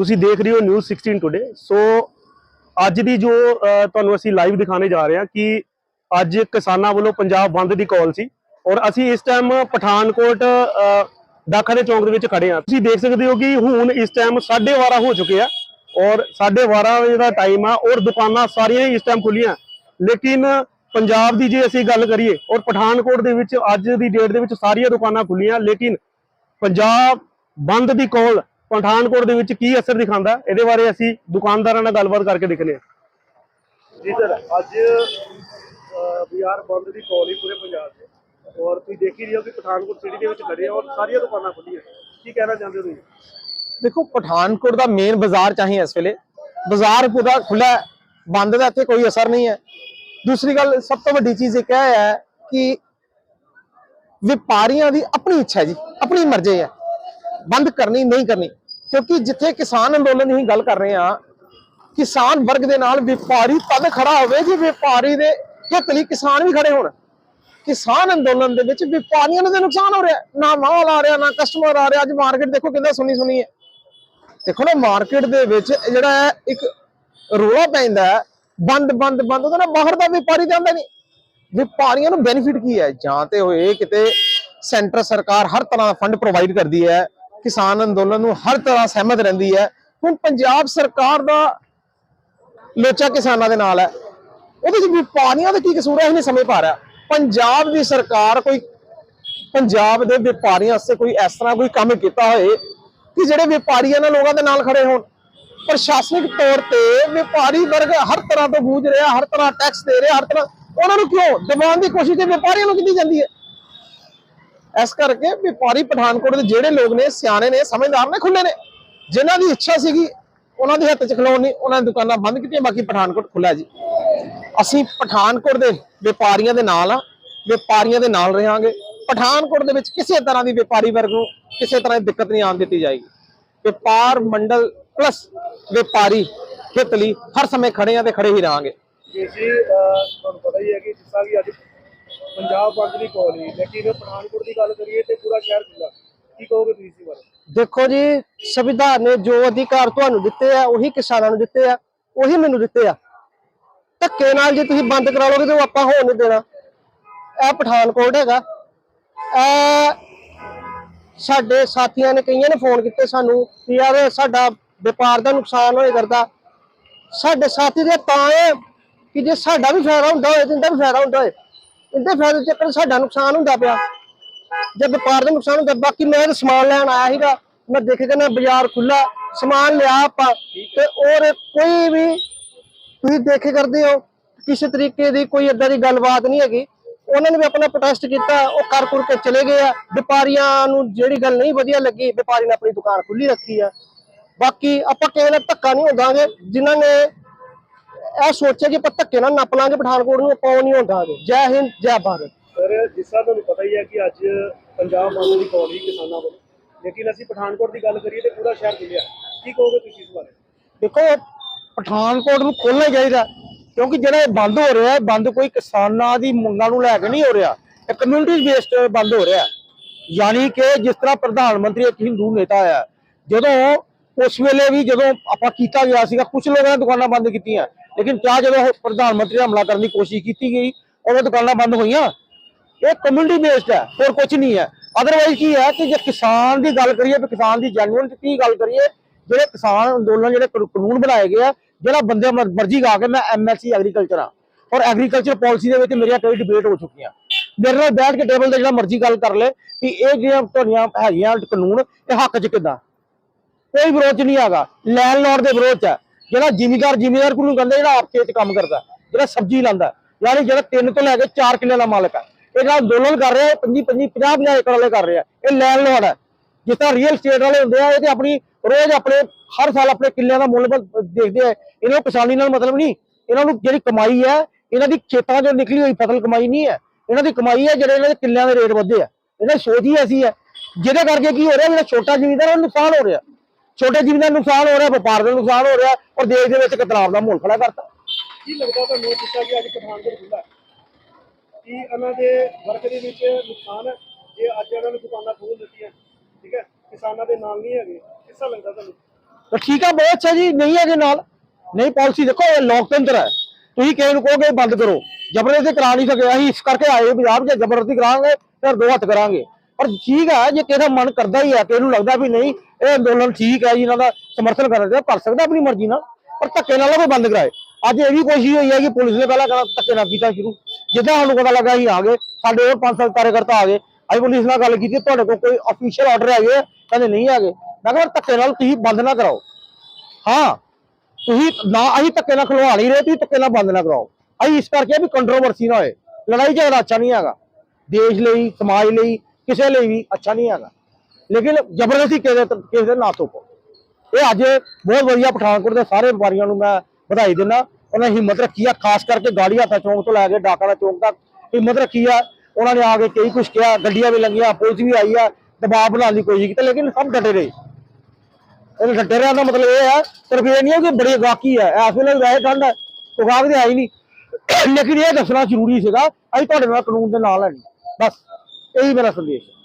ਤੁਸੀਂ ਦੇਖ ਰਹੇ ਹੋ ਨਿਊਜ਼ 16 ਟੁਡੇ ਸੋ ਅੱਜ ਦੀ ਜੋ ਤੁਹਾਨੂੰ ਅਸੀਂ ਲਾਈਵ ਦਿਖਾਣੇ ਜਾ ਰਹੇ ਹਾਂ ਕਿ ਅੱਜ ਕਿਸਾਨਾਂ ਵੱਲੋਂ ਪੰਜਾਬ ਬੰਦ ਦੀ ਕਾਲ ਸੀ ਔਰ ਅਸੀਂ ਇਸ ਟਾਈਮ ਪਠਾਨਕੋਟ ਅ, ਦਾਖਾ ਦੇ ਚੌਂਕ ਦੇ ਵਿੱਚ ਖੜੇ ਹਾਂ। ਤੁਸੀਂ ਦੇਖ ਸਕਦੇ ਹੋ ਕਿ ਹੁਣ ਇਸ ਟਾਈਮ 12:30 ਹੋ ਚੁੱਕੇ ਆ ਔਰ 12:30 ਵਜੇ ਦਾ ਟਾਈਮ ਆ ਔਰ ਦੁਕਾਨਾਂ ਸਾਰੀਆਂ ਹੀ ਇਸ ਟਾਈਮ ਖੁੱਲੀਆਂ ਲੇਕਿਨ ਪੰਜਾਬ ਦੀ ਜੇ ਅਸੀਂ ਗੱਲ ਕਰੀਏ ਔਰ ਪਠਾਨਕੋਟ ਦੇ ਵਿੱਚ ਅੱਜ ਦੀ ਡੇਟ ਦੇ ਵਿੱਚ ਸਾਰੀਆਂ ਦੁਕਾਨਾਂ ਖੁੱਲੀਆਂ ਲੇਕਿਨ ਪੰਜਾਬ ਬੰਦ ਦੀ ਕਾਲ ਪਠਾਨਕੋਟ ਦੇ ਵਿੱਚ ਕੀ ਅਸਰ ਦਿਖਾਉਂਦਾ? ਇਹਦੇ ਬਾਰੇ ਅਸੀਂ ਦੁਕਾਨਦਾਰਾਂ ਨਾਲ ਗੱਲਬਾਤ ਕਰਕੇ ਦੇਖਨੇ ਹਾਂ। ਜੀ ਸਰ ਅੱਜ ਬਿਹਾਰ ਬੰਦ ਦੀ ਕਾਲ ਹੀ ਪੂਰੇ ਪੰਜਾਬ 'ਚ ਔਰ ਤੁਸੀਂ ਦੇਖ ਹੀ ਰਹੇ ਹੋ ਕਿ ਪਠਾਨਕੋਟ ਸਿਟੀ ਦੇ ਵਿੱਚ ਖੜੇ ਔਰ ਸਾਰੀਆਂ ਦੁਕਾਨਾਂ ਖੁੱਲੀਆਂ ਕੀ ਕਹਿਣਾ ਚਾਹੁੰਦੇ ਹੋ ਤੁਸੀਂ? ਦੇਖੋ ਪਠਾਨਕੋਟ ਦਾ ਮੇਨ ਬਾਜ਼ਾਰ ਚਾਹੇ ਇਸ ਵੇਲੇ ਬਾਜ਼ਾਰ ਪੂਰਾ ਖੁੱਲਾ ਹੈ ਬੰਦ ਦਾ ਇੱਥੇ ਕੋਈ ਅਸਰ ਨਹੀਂ ਹੈ। ਦੂਸਰੀ ਗੱਲ ਸਭ ਤੋਂ ਵੱਡੀ ਚੀਜ਼ ਇਹ ਹੈ ਕਿ ਵਪਾਰੀਆਂ ਦੀ ਆਪਣੀ ਇੱਛਾ ਜੀ ਆਪਣੀ ਮਰਜ਼ੀ ਹੈ। ਬੰਦ ਕਰਨੀ ਨਹੀਂ ਕਰਨੀ। ਕਿਉਂਕਿ ਜਿੱਥੇ ਕਿਸਾਨ ਅੰਦੋਲਨ ਦੀ ਗੱਲ ਕਰ ਰਹੇ ਆ ਕਿਸਾਨ ਵਰਗ ਦੇ ਨਾਲ ਵਪਾਰੀ ਤਦ ਖੜਾ ਹੋਵੇ ਜੇ ਵਪਾਰੀ ਦੇ ਹਿੱਤ ਲਈ ਕਿਸਾਨ ਵੀ ਖੜੇ ਹੋਣ। ਕਿਸਾਨ ਅੰਦੋਲਨ ਦੇ ਵਿੱਚ ਵਪਾਰੀਆਂ ਨੂੰ ਤਾਂ ਨੁਕਸਾਨ ਹੋ ਰਿਹਾ ਨਾ ਮਾਲ ਆ ਰਿਹਾ, ਨਾ ਕਸਟਮਰ ਆ ਰਿਹਾ। ਅੱਜ ਮਾਰਕੀਟ ਦੇਖੋ ਕਿੰਨਾ ਸੁਣੀ ਸੁਣੀ ਹੈ। ਦੇਖੋ ਨਾ ਮਾਰਕੀਟ ਦੇ ਵਿੱਚ ਜਿਹੜਾ ਹੈ, ਇੱਕ ਰੋਲਾ ਪੈਂਦਾ ਬੰਦ ਬੰਦ ਬੰਦ, ਉਹਦਾ ਨਾ ਬਾਹਰ ਦਾ ਵਪਾਰੀ ਤੇ ਆਉਂਦਾ ਨਹੀਂ। ਵਪਾਰੀਆਂ ਨੂੰ ਬੈਨੀਫਿਟ ਕੀ ਹੈ? ਜਾਂ ਤੇ ਹੋਏ ਕਿਤੇ ਸੈਂਟਰ ਸਰਕਾਰ ਹਰ ਤਰ੍ਹਾਂ ਦਾ ਫੰਡ ਪ੍ਰੋਵਾਈਡ ਕਰਦੀ ਹੈ। ਕਿਸਾਨ ਅੰਦੋਲਨ ਨੂੰ ਹਰ ਤਰ੍ਹਾਂ ਸਹਿਮਤ ਰਹਿੰਦੀ ਹੈ। ਹੁਣ ਪੰਜਾਬ ਸਰਕਾਰ ਦਾ ਲੋਚਾ ਕਿਸਾਨਾਂ ਦੇ ਨਾਲ ਹੈ। ਉਹਦੇ 'ਚ ਵਪਾਰੀਆਂ ਦਾ ਕੀ ਕਸੂਰ ਹੈ? ਇਹ ਨਹੀਂ ਸਮਝ ਪਾ ਰਿਹਾ ਪੰਜਾਬ ਦੀ ਸਰਕਾਰ ਕੋਈ ਪੰਜਾਬ ਦੇ ਵਪਾਰੀਆਂ ਵਾਸਤੇ ਕੋਈ ਇਸ ਤਰ੍ਹਾਂ ਕੋਈ ਕੰਮ ਕੀਤਾ ਹੋਏ ਕਿ ਜਿਹੜੇ ਵਪਾਰੀਆਂ ਨਾਲ ਲੋਕਾਂ ਦੇ ਨਾਲ ਖੜੇ ਹੋਣ। ਪ੍ਰਸ਼ਾਸਨਿਕ ਤੌਰ ਤੇ ਵਪਾਰੀ ਵਰਗ ਹਰ ਤਰ੍ਹਾਂ ਤੋਂ ਬੂਝ ਰਿਹਾ, ਹਰ ਤਰ੍ਹਾਂ ਟੈਕਸ ਦੇ ਰਿਹਾ, ਹਰ ਤਰ੍ਹਾਂ ਉਹਨਾਂ ਨੂੰ ਕਿਉਂ? ਦਬਾਉਣ ਦੀ ਕੋਸ਼ਿਸ਼ ਤੇ ਵਪਾਰੀਆਂ ਨੂੰ ਕੀਤੀ ਜਾਂਦੀ ਹੈ। ਇਸ ਕਰਕੇ ਵਪਾਰੀ ਪਠਾਨਕੋਟ ਦੇ ਜਿਹੜੇ ਲੋਕ ਨੇ, ਸਿਆਣੇ ਨੇ, ਸਮਝਦਾਰ ਨੇ ਖੁੱਲੇ ਨੇ। ਜਿਨ੍ਹਾਂ ਦੀ ਇੱਛਾ ਸੀਗੀ, ਉਹਨਾਂ ਦੇ ਹੱਥ ਚ ਖਲੋਣ ਨਹੀਂ ਉਹਨਾਂ ਨੇ ਦੁਕਾਨਾਂ ਬੰਦ ਕੀਤੀਆਂ, ਬਾਕੀ ਪਠਾਨਕੋਟ ਖੁੱਲਾ ਜੀ। ਅਸੀਂ ਪਠਾਨਕੋਟ ਦੇ ਵਪਾਰੀਆਂ ਦੇ ਨਾਲ ਆ ਵਪਾਰੀਆਂ ਦੇ ਨਾਲ ਰਹਾਂਗੇ। ਪਠਾਨਕੋਟ ਦੇ ਵਿੱਚ ਕਿਸੇ ਤਰ੍ਹਾਂ ਦੀ ਵਪਾਰੀ ਵਰਗ ਨੂੰ ਕਿਸੇ ਤਰ੍ਹਾਂ ਦੀ ਦਿੱਕਤ ਨਹੀਂ ਆਉਣ ਦਿੱਤੀ ਜਾਏਗੀ। ਵਪਾਰ ਮੰਡਲ ਪਲੱਸ ਵਪਾਰੀ ਹਿੱਤ ਲਈ ਹਰ ਸਮੇਂ ਖੜੇ ਆ ਤੇ ਖੜੇ ਹੀ ਰਹਾਂਗੇ। ਜੀ ਜੀ ਤੁਹਾਨੂੰ ਪਤਾ ਹੀ ਹੈ ਕਿ ਜਿਸ ਤਰ੍ਹਾਂ ਕਿ ਅੱਜ ਪੰਜਾਬ ਬੰਦ ਦੀ ਕਾਲ ਹੀ ਲੇਕਿਨ ਪਠਾਨਕੋਟ ਦੀ ਗੱਲ ਕਰੀਏ ਤੇ ਪੂਰਾ ਸ਼ਹਿਰ ਖੁੱਲਾ ਕੀ ਕਹੋਗੇ ਤੁਸੀਂ ਇਸ ਬਾਰੇ? ਦੇਖੋ ਜੀ, ਸੰਵਿਧਾਨ ਨੇ ਜੋ ਅਧਿਕਾਰ ਤੁਹਾਨੂੰ ਦਿੱਤੇ ਆ, ਉਹੀ ਕਿਸਾਨਾਂ ਨੂੰ ਦਿੱਤੇ ਆ, ਉਹੀ ਮੈਨੂੰ ਦਿੱਤੇ ਆ। ਧੱਕੇ ਨਾਲ ਜੇ ਤੁਸੀਂ ਬੰਦ ਕਰਾ ਲੋਗੇ ਤਾਂ ਉਹ ਆਪਾਂ ਹੋਣ ਨਹੀਂ ਦੇਣਾ। ਇਹ ਪਠਾਨਕੋਟ ਹੈਗਾ। ਇਹ ਸਾਡੇ ਸਾਥੀਆਂ ਨੇ ਕਈਆਂ ਨੇ ਫੋਨ ਕੀਤੇ ਸਾਨੂੰ ਕਿ ਯਾਰ ਸਾਡਾ ਵਪਾਰ ਦਾ ਨੁਕਸਾਨ ਹੋਏ ਕਰਦਾ। ਸਾਡੇ ਸਾਥੀ ਦੇ ਤਾਂ ਹੈ ਕਿ ਜੇ ਸਾਡਾ ਵੀ ਫਾਇਦਾ ਹੁੰਦਾ ਹੋਏ ਤੇ ਇਹਦਾ ਵੀ ਫਾਇਦਾ ਹੁੰਦਾ ਹੋਏ ਇਹਦੇ ਫਾਇਦੇ ਚੱਕਰ ਸਾਡਾ ਨੁਕਸਾਨ ਹੁੰਦਾ ਪਿਆ। ਜਦ ਵਪਾਰ ਦਾ ਨੁਕਸਾਨ ਹੁੰਦਾ, ਬਾਕੀ ਮੈਂ ਤਾਂ ਸਮਾਨ ਲੈਣ ਆਇਆ ਸੀਗਾ। ਮੈਂ ਦੇਖਿਆ ਕੇ ਨਾ ਬਾਜ਼ਾਰ ਖੁੱਲਾ ਸਮਾਨ ਲਿਆ ਆਪਾਂ। ਤੇ ਔਰ ਕੋਈ ਵੀ ਤੁਸੀਂ ਦੇਖੇ ਕਰਦੇ ਹੋ, ਕਿਸੇ ਤਰੀਕੇ ਦੀ ਕੋਈ ਏਦਾਂ ਦੀ ਗੱਲਬਾਤ ਨਹੀਂ ਹੈਗੀ। ਉਹਨਾਂ ਨੇ ਵੀ ਆਪਣਾ ਪ੍ਰੋਟੈਸਟ ਕੀਤਾ, ਉਹ ਕਰ ਕੁਰ ਕੇ ਚਲੇ ਗਏ ਆ। ਵਪਾਰੀਆਂ ਨੂੰ ਜਿਹੜੀ ਗੱਲ ਨਹੀਂ ਵਧੀਆ ਲੱਗੀ, ਵਪਾਰੀ ਨੇ ਆਪਣੀ ਦੁਕਾਨ ਖੁੱਲੀ ਰੱਖੀ ਆ। ਬਾਕੀ ਆਪਾਂ ਕਿਸੇ ਨਾਲ ਧੱਕਾ ਨਹੀਂ ਹੁੰਦਾਗੇ ਜਿਨ੍ਹਾਂ ਨੇ ਇਹ ਸੋਚਿਆ ਕਿ ਆਪਾਂ ਧੱਕੇ ਨਾਲ ਨੱਪ ਲਾਂਗੇ ਪਠਾਨਕੋਟ ਨੂੰ ਆਪਾਂ ਨਹੀਂ ਹੁੰਦਾਗੇ ਜੈ ਹਿੰਦ ਜੈ ਭਾਰਤ। ਸਰ ਜਿਸ ਤਰ੍ਹਾਂ ਤੁਹਾਨੂੰ ਪਤਾ ਹੀ ਹੈ ਕਿ ਅੱਜ ਪੰਜਾਬ ਬੰਦ ਦੀ ਕਾਲ ਹੀ ਕਿਸਾਨਾਂ ਵੱਲੋਂ। ਲੇਕਿਨ ਅਸੀਂ ਪਠਾਨਕੋਟ ਦੀ ਗੱਲ ਕਰੀਏ ਤੇ ਪੂਰਾ ਸ਼ਹਿਰ ਖੁੱਲਿਆ ਕੀ ਕਹੋਗੇ ਤੁਸੀਂ ਇਸ ਬਾਰੇ? ਦੇਖੋ ਪਠਾਨਕੋਟ ਨੂੰ ਖੋਲਣਾ ਚਾਹੀਦਾ ਕਿਉਂਕਿ ਜਿਹੜਾ ਇਹ ਬੰਦ ਹੋ ਰਿਹਾ ਹੈ ਬੰਦ ਕੋਈ ਕਿਸਾਨਾਂ ਦੀ ਮੰਗਾਂ ਨੂੰ ਲੈ ਕੇ ਨਹੀਂ ਹੋ ਰਿਹਾ। ਇਹ ਕਮਿਊਨਿਟੀ ਬੇਸਡ ਬੰਦ ਹੋ ਰਿਹਾ। ਯਾਨੀ ਕਿ ਜਿਸ ਤਰ੍ਹਾਂ ਪ੍ਰਧਾਨ ਮੰਤਰੀ ਇੱਕ ਹਿੰਦੂ ਨੇਤਾ ਹੈ ਜਦੋਂ ਉਸ ਵੇਲੇ ਵੀ ਜਦੋਂ ਆਪਾਂ ਕੀਤਾ ਗਿਆ ਸੀਗਾ ਕੁਝ ਲੋਕਾਂ ਨੇ ਦੁਕਾਨਾਂ ਬੰਦ ਕੀਤੀਆਂ। ਲੇਕਿਨ ਕਿਆ ਜਦੋਂ ਪ੍ਰਧਾਨ ਮੰਤਰੀ ਨੇ ਹਮਲਾ ਕਰਨ ਦੀ ਕੋਸ਼ਿਸ਼ ਕੀਤੀ ਗਈ ਉਦੋਂ ਦੁਕਾਨਾਂ ਬੰਦ ਹੋਈਆਂ। ਇਹ ਕਮਿਊਨਿਟੀ ਬੇਸਡ ਹੈ, ਹੋਰ ਕੁਝ ਨਹੀਂ ਹੈ। ਅਦਰਵਾਈਜ਼ ਕੀ ਹੈ ਕਿ ਜੇ ਕਿਸਾਨ ਦੀ ਗੱਲ ਕਰੀਏ ਤੇ ਕਿਸਾਨ ਦੀ ਜੈਨੂਇਨ ਕੀ ਗੱਲ ਕਰੀਏ, ਜਿਹੜੇ ਕਿਸਾਨ ਅੰਦੋਲਨ ਜਿਹੜੇ ਕਾਨੂੰਨ- ਬਣਾਏ ਗਏ ਆ, ਜਿਹੜਾ ਬੰਦੇ ਮਰਜ਼ੀ ਗਾ ਕੇ ਮੈਂ ਐਮਐਸਸੀ ਐਗਰੀਕਲਚਰ ਆ। ਔਰ ਐਗਰੀਕਲਚਰ ਪਾਲਿਸੀ ਦੇ ਵਿੱਚ ਮੇਰੀਆਂ ਕਈ ਡਿਬੇਟ ਹੋ ਚੁੱਕੀਆਂ। ਮੇਰੇ ਨਾਲ ਬੈਠ ਕੇ ਟੇਬਲ ਤੇ ਜਿਹੜਾ ਮਰਜ਼ੀ ਗੱਲ ਕਰ ਲੈ ਕਿ ਇਹ ਜਿਹੜੀਆਂ ਤੁਹਾਡੀਆਂ ਹੈਗੀਆਂ ਕਾਨੂੰਨ, ਇਹ ਹੱਕ 'ਚ ਕਿੱਦਾਂ? ਕੋਈ ਵਿਰੋਧ ਨਹੀਂ ਹੈਗਾ। ਲੈਂਡਲੋਰਡ ਦੇ ਵਿਰੋਧ 'ਚ ਹੈ। ਜਿਹੜਾ ਜ਼ਿਮੀਦਾਰ ਜ਼ਿਮੀਦਾਰ ਕੋਲ ਨੂੰ ਕਹਿੰਦੇ ਜਿਹੜਾ ਆਪ ਖੇਤ ਕੰਮ ਕਰਦਾ, ਜਿਹੜਾ ਸਬਜ਼ੀ ਲਾਂਦਾ ਯਾਨੀ ਜਿਹੜਾ 3 ਤੋਂ ਲੈ ਕੇ 4 ਕਿੱਲੇ ਦਾ ਮਾਲਕ ਹੈ ਇਹਦਾ ਅੰਦੋਲਨ ਕਰ ਰਿਹਾ 25 25 50 50 ਏਕੜ ਵਾਲੇ ਕਰ ਰਿਹਾ। ਇਹ ਲੈਂਡਲੋਰਡ ਹੈ ਜਿਸ ਤਰ੍ਹਾਂ ਰੀਅਲ ਸਟੇਟ ਵਾਲੇ ਹੁੰਦੇ ਆ, ਇਹ ਤੇ ਆਪਣੀ ਰੋਜ਼ ਆਪਣੇ, ਹਰ ਸਾਲ ਆਪਣੇ ਕਿੱਲਿਆਂ ਦਾ ਮੁੱਲ ਦੇਖਦੇ ਆ। ਇਹਨਾਂ ਨੂੰ ਕਿਸਾਨੀ ਨਾਲ ਮਤਲਬ ਨਹੀਂ। ਇਹਨਾਂ ਨੂੰ ਜਿਹੜੀ ਕਮਾਈ ਹੈ ਇਹਨਾਂ ਦੀ ਖੇਤਾਂ 'ਚੋਂ ਨਿਕਲੀ ਹੋਈ ਫਸਲ ਕਮਾਈ ਨਹੀਂ ਹੈ ਇਹਨਾਂ ਦੀ ਕਮਾਈ ਹੈ ਜਿਹੜੇ ਇਹਨਾਂ ਦੇ ਕਿੱਲਿਆਂ ਦੇ ਰੇਟ ਵਧੇ ਆ। ਇਹਨਾਂ ਦੀ ਸੋਚ ਹੀ ਐਸੀ ਹੈ ਜਿਹਦੇ ਕਰਕੇ ਕੀ ਹੋ ਰਿਹਾ, ਜਿਹੜਾ ਛੋਟਾ ਜ਼ਿਮੀਂਦਾਰ ਉਹਨੂੰ ਨੁਕਸਾਨ ਹੋ ਰਿਹਾ। ਛੋਟੇ ਜ਼ਿਮੀਂਦਾਰ ਨੂੰ ਨੁਕਸਾਨ ਹੋ ਰਿਹਾ ਵਪਾਰ ਦਾ ਨੁਕਸਾਨ ਹੋ ਰਿਹਾ ਔਰ ਦੇਸ਼ ਦੇ ਵਿੱਚ ਕਤਲਾਵ ਦਾ ਮਾਹੌਲ ਖੜਾ ਕਰਤਾ। ਕੀ ਲੱਗਦਾ ਤੁਹਾਨੂੰ ਤਰ੍ਹਾਂ ਕਿ ਅੱਜ ਪਠਾਨਕੋਟ ਖੁੱਲਾ ਹੈ? ਕੀ ਇਹਨਾਂ ਦੇ ਵਰਕ ਦੇ ਵਿੱਚ ਨੁਕਸਾਨ ਹੈ? ਜੇ ਅੱਜ ਇਹਨਾਂ ਨੇ ਦੁਕਾਨਾਂ ਖੋਲ ਦਿੱਤੀਆਂ ਠੀਕ ਹੈ? ਕਿਸਾਨਾਂ ਦੇ ਨਾਲ ਨਹੀਂ ਹੈਗੇ ਕਿਸ ਲੱਗਦਾ ਤੁਹਾਨੂੰ? ਤਾਂ ਠੀਕ ਆ ਬਹੁਤ ਅੱਛਾ ਜੀ ਨਹੀਂ ਹੈਗੇ ਨਾਲ। ਨਹੀਂ ਪਾਲਿਸੀ ਦੇਖੋ ਇਹ ਲੋਕਤੰਤਰ ਹੈ। ਤੁਸੀਂ ਕਿਸੇ ਨੂੰ ਕਹੋਗੇ ਬੰਦ ਕਰੋ। ਜ਼ਬਰਦਸਤੀ ਕਰਾ ਨਹੀਂ ਸਕਦੇ ਅਸੀਂ ਇਸ ਕਰਕੇ ਆਏ ਪੰਜਾਬ 'ਚ ਜ਼ਬਰਦਸਤੀ ਕਰਾਂਗੇ ਫਿਰ ਦੋ ਹੱਥ ਕਰਾਂਗੇ। ਪਰ ਠੀਕ ਹੈ ਜੇ ਕਿਸੇ ਦਾ ਮਨ ਕਰਦਾ ਹੀ ਹੈ ਕਿ ਇਹਨੂੰ ਲੱਗਦਾ ਵੀ ਨਹੀਂ, ਇਹ ਅੰਦੋਲਨ ਠੀਕ ਹੈ ਜੀ ਇਹਨਾਂ ਦਾ ਸਮਰਥਨ ਕਰ ਰਿਹਾ ਕਰ ਸਕਦਾ ਆਪਣੀ ਮਰਜ਼ੀ ਨਾਲ, ਪਰ ਧੱਕੇ ਨਾਲ ਕੋਈ ਬੰਦ ਕਰਾਏ। ਅੱਜ ਇਹ ਵੀ ਕੋਸ਼ਿਸ਼ ਹੋਈ ਹੈ ਕਿ ਪੁਲਿਸ ਨੇ ਪਹਿਲਾਂ ਕਹਿਣਾ ਧੱਕੇ ਨਾਲ ਕੀਤਾ ਸ਼ੁਰੂ। ਜਿੱਦਾਂ ਸਾਨੂੰ ਪਤਾ ਲੱਗਾ ਅਸੀਂ ਆ ਗਏ, ਸਾਡੇ ਹੋਰ ਪੰਜ ਸੱਤ ਕਾਰਜਕਰਤਾ ਆ ਗਏ। ਅਸੀਂ ਪੁਲਿਸ ਨਾਲ ਗੱਲ ਕੀਤੀ, ਤੁਹਾਡੇ ਕੋਲ ਕੋਈ ਅਫੀਸ਼ੀਅਲ ਆਰਡਰ ਹੈਗੇ ਆ? ਕਹਿੰਦੇ ਨਹੀਂ ਹੈਗੇ। ਮੈਂ ਕਿਹਾ ਧੱਕੇ ਨਾਲ ਤੁਸੀਂ ਬੰਦ ਨਾ ਕਰਾਓ। ਹਾਂ, ਤੁਸੀਂ ਨਾ, ਅਸੀਂ ਧੱਕੇ ਨਾਲ ਖਲਵਾ ਨਹੀਂ ਰਹੇ, ਤੁਸੀਂ ਧੱਕੇ ਨਾਲ ਬੰਦ ਨਾ ਕਰਾਓ। ਅਸੀਂ ਇਸ ਕਰਕੇ ਵੀ ਕੰਟਰੋਵਰਸੀ ਨਾ ਹੋਏ। ਲੜਾਈ ਝਗੜਾ ਅੱਛਾ ਨਹੀਂ ਹੈਗਾ। ਦੇਸ਼ ਲਈ, ਸਮਾਜ ਲਈ ਕਿਸੇ ਲਈ ਵੀ ਅੱਛਾ ਨਹੀਂ ਹੈਗਾ। ਲੇਕਿਨ ਜ਼ਬਰਦਸਤੀ ਕਿਸੇ ਕਿਸੇ ਦੇ ਨਾ ਤੋਪੋ ਇਹ ਅੱਜ ਬਹੁਤ ਵਧੀਆ ਪਠਾਨਕੋਟ ਦੇ ਸਾਰੇ ਵਪਾਰੀਆਂ ਨੂੰ ਮੈਂ ਵਧਾਈ ਦਿੰਦਾ। ਉਹਨਾਂ ਨੇ ਹਿੰਮਤ ਰੱਖੀ ਆ, ਖਾਸ ਕਰਕੇ ਗਾੜੀ ਹੱਥਾ ਚੌਂਕ ਤੋਂ ਲੈ ਕੇ ਡਾਕਾ ਚੌਂਕ ਤੱਕ ਹਿੰਮਤ ਰੱਖੀ ਆ। ਉਹਨਾਂ ਨੇ ਆ ਕੇ ਕਈ ਕੁਝ ਕਿਹਾ, ਗੱਡੀਆਂ ਵੀ ਲੰਗੀਆਂ ਪੁਲਿਸ ਵੀ ਆਈ ਆ, ਦਬਾਅ ਬਣਾਉਣ ਦੀ ਕੋਸ਼ਿਸ਼ ਕੀਤੀ, ਲੇਕਿਨ ਸਭ ਡਟੇ ਰਹੇ। ਇਹ ਡਟੇ ਰਹਿਣ ਦਾ ਮਤਲਬ ਇਹ ਹੈ ਸਿਰਫ ਇਹ ਨਹੀਂ ਹੈ ਕਿ ਬੜੀ ਗਾਕੀ ਹੈ ਇਸ ਵੇਲੇ ਵੈਸੇ ਠੰਡ ਹੈ ਤੇ ਗਾਹਕ ਤੇ ਆਈ ਨਹੀਂ। ਲੇਕਿਨ ਇਹ ਦੱਸਣਾ ਜ਼ਰੂਰੀ ਸੀਗਾ, ਅਸੀਂ ਤੁਹਾਡੇ ਨਾਲ ਕਾਨੂੰਨ ਦੇ ਨਾਲ ਹੈ ਬਸ। ਇਹੀ ਮੇਰਾ ਸੰਦੇਸ਼ ਹੈ